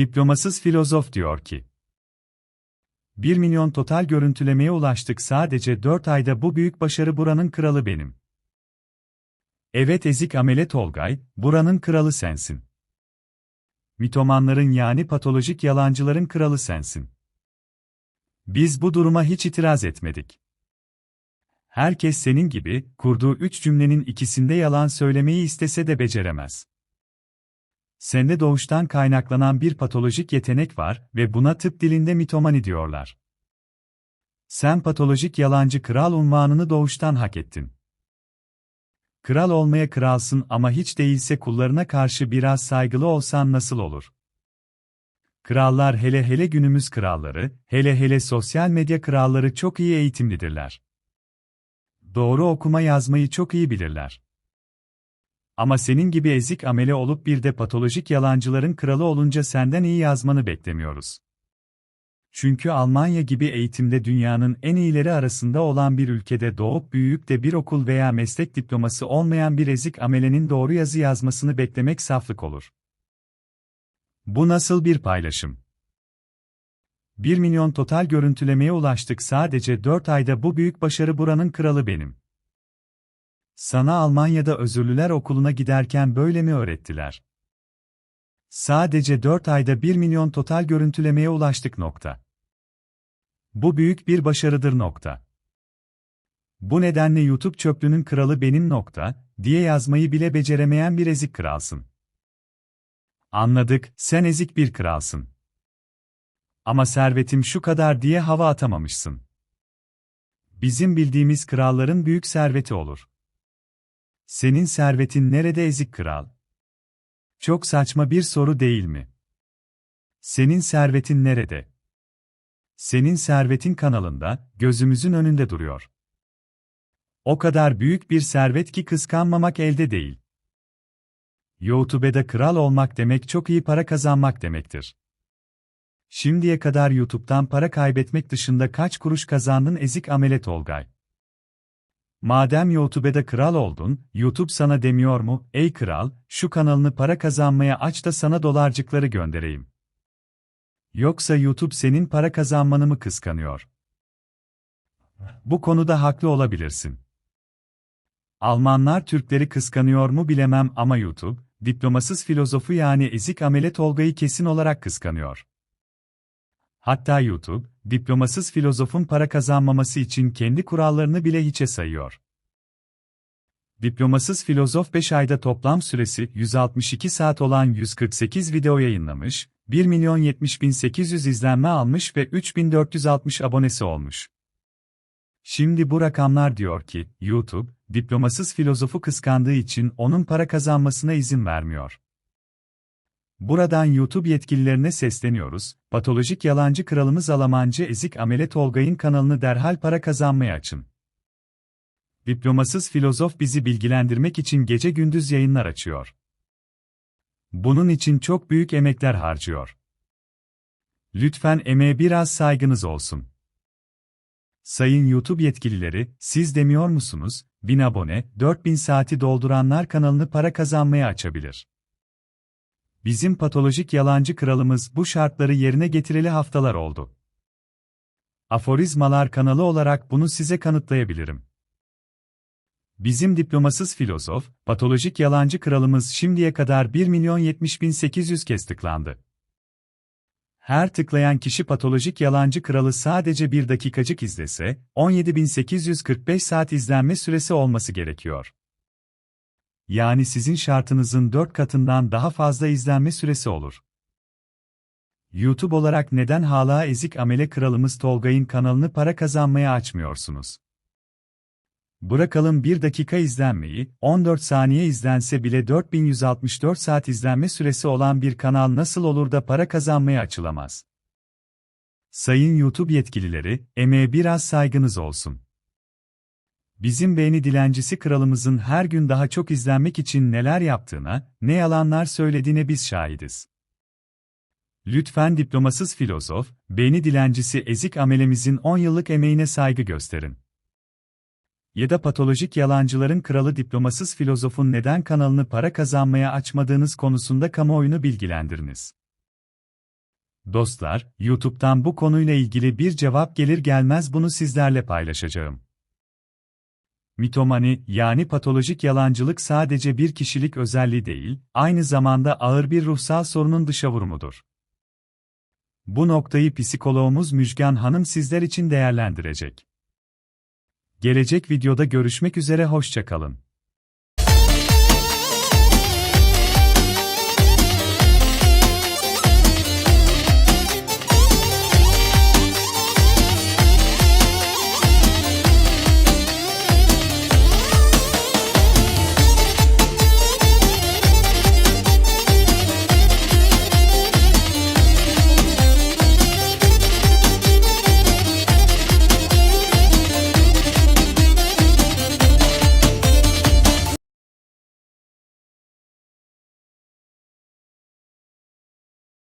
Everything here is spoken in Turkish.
Diplomasız filozof diyor ki, 1 milyon total görüntülemeye ulaştık sadece 4 ayda bu büyük başarı buranın kralı benim. Evet ezik amele Tolgay, buranın kralı sensin. Mitomanların yani patolojik yalancıların kralı sensin. Biz bu duruma hiç itiraz etmedik. Herkes senin gibi, kurduğu üç cümlenin ikisinde yalan söylemeyi istese de beceremez. Sende doğuştan kaynaklanan bir patolojik yetenek var ve buna tıp dilinde mitomani diyorlar. Sen patolojik yalancı kral unvanını doğuştan hak ettin. Kral olmaya kralsın ama hiç değilse kullarına karşı biraz saygılı olsan nasıl olur? Krallar hele hele günümüz kralları, hele hele sosyal medya kralları çok iyi eğitimlidirler. Doğru okuma yazmayı çok iyi bilirler. Ama senin gibi ezik amele olup bir de patolojik yalancıların kralı olunca senden iyi yazmanı beklemiyoruz. Çünkü Almanya gibi eğitimde dünyanın en iyileri arasında olan bir ülkede doğup büyüyüp de bir okul veya meslek diploması olmayan bir ezik amelenin doğru yazı yazmasını beklemek saflık olur. Bu nasıl bir paylaşım? 1 milyon total görüntülemeye ulaştık sadece 4 ayda bu büyük başarı buranın kralı benim. Sana Almanya'da özürlüler okuluna giderken böyle mi öğrettiler? Sadece 4 ayda 1 milyon total görüntülemeye ulaştık nokta. Bu büyük bir başarıdır nokta. Bu nedenle YouTube çöplünün kralı benim nokta, diye yazmayı bile beceremeyen bir ezik kralsın. Anladık, sen ezik bir kralsın. Ama servetim şu kadar diye hava atamamışsın. Bizim bildiğimiz kralların büyük serveti olur. Senin servetin nerede ezik kral? Çok saçma bir soru değil mi? Senin servetin nerede? Senin servetin kanalında, gözümüzün önünde duruyor. O kadar büyük bir servet ki kıskanmamak elde değil. YouTube'da kral olmak demek çok iyi para kazanmak demektir. Şimdiye kadar YouTube'dan para kaybetmek dışında kaç kuruş kazandın ezik amelet Olgay? Madem YouTube'da kral oldun, YouTube sana demiyor mu, ey kral, şu kanalını para kazanmaya aç da sana dolarcıkları göndereyim. Yoksa YouTube senin para kazanmanı mı kıskanıyor? Bu konuda haklı olabilirsin. Almanlar Türkleri kıskanıyor mu bilemem ama YouTube, diplomasız filozofu yani ezik amelet Olga'yı kesin olarak kıskanıyor. Hatta YouTube, diplomasız filozofun para kazanmaması için kendi kurallarını bile hiçe sayıyor. Diplomasız filozof 5 ayda toplam süresi 162 saat olan 148 video yayınlamış, 1 milyon 70 bin 800 izlenme almış ve 3460 abonesi olmuş. Şimdi bu rakamlar diyor ki, YouTube, diplomasız filozofu kıskandığı için onun para kazanmasına izin vermiyor. Buradan YouTube yetkililerine sesleniyoruz, patolojik yalancı kralımız Alamancı Ezik Amele Tolgay'ın kanalını derhal para kazanmaya açın. Diplomasız filozof bizi bilgilendirmek için gece gündüz yayınlar açıyor. Bunun için çok büyük emekler harcıyor. Lütfen emeğe biraz saygınız olsun. Sayın YouTube yetkilileri, siz demiyor musunuz, 1000 abone, 4000 saati dolduranlar kanalını para kazanmaya açabilir. Bizim patolojik yalancı kralımız bu şartları yerine getireli haftalar oldu. Aforizmalar kanalı olarak bunu size kanıtlayabilirim. Bizim diplomasız filozof, patolojik yalancı kralımız şimdiye kadar 1 milyon 70 bin 800 kez tıklandı. Her tıklayan kişi patolojik yalancı kralı sadece bir dakikacık izlese, 17.845 saat izlenme süresi olması gerekiyor yani sizin şartınızın 4 katından daha fazla izlenme süresi olur. YouTube olarak neden hala ezik amele kralımız Tolga'nın kanalını para kazanmaya açmıyorsunuz? Bırakalım 1 dakika izlenmeyi, 14 saniye izlense bile 4164 saat izlenme süresi olan bir kanal nasıl olur da para kazanmaya açılamaz? Sayın YouTube yetkilileri, emeğe biraz saygınız olsun. Bizim beğeni dilencisi kralımızın her gün daha çok izlenmek için neler yaptığına, ne yalanlar söylediğine biz şahidiz. Lütfen diplomasız filozof, beğeni dilencisi ezik amelemizin 10 yıllık emeğine saygı gösterin. Ya da patolojik yalancıların kralı diplomasız filozofun neden kanalını para kazanmaya açmadığınız konusunda kamuoyunu bilgilendiriniz. Dostlar, YouTube'dan bu konuyla ilgili bir cevap gelir gelmez bunu sizlerle paylaşacağım. Mitomani, yani patolojik yalancılık sadece bir kişilik özelliği değil, aynı zamanda ağır bir ruhsal sorunun dışa vurumudur. Bu noktayı psikoloğumuz Müjgan Hanım sizler için değerlendirecek. Gelecek videoda görüşmek üzere hoşçakalın.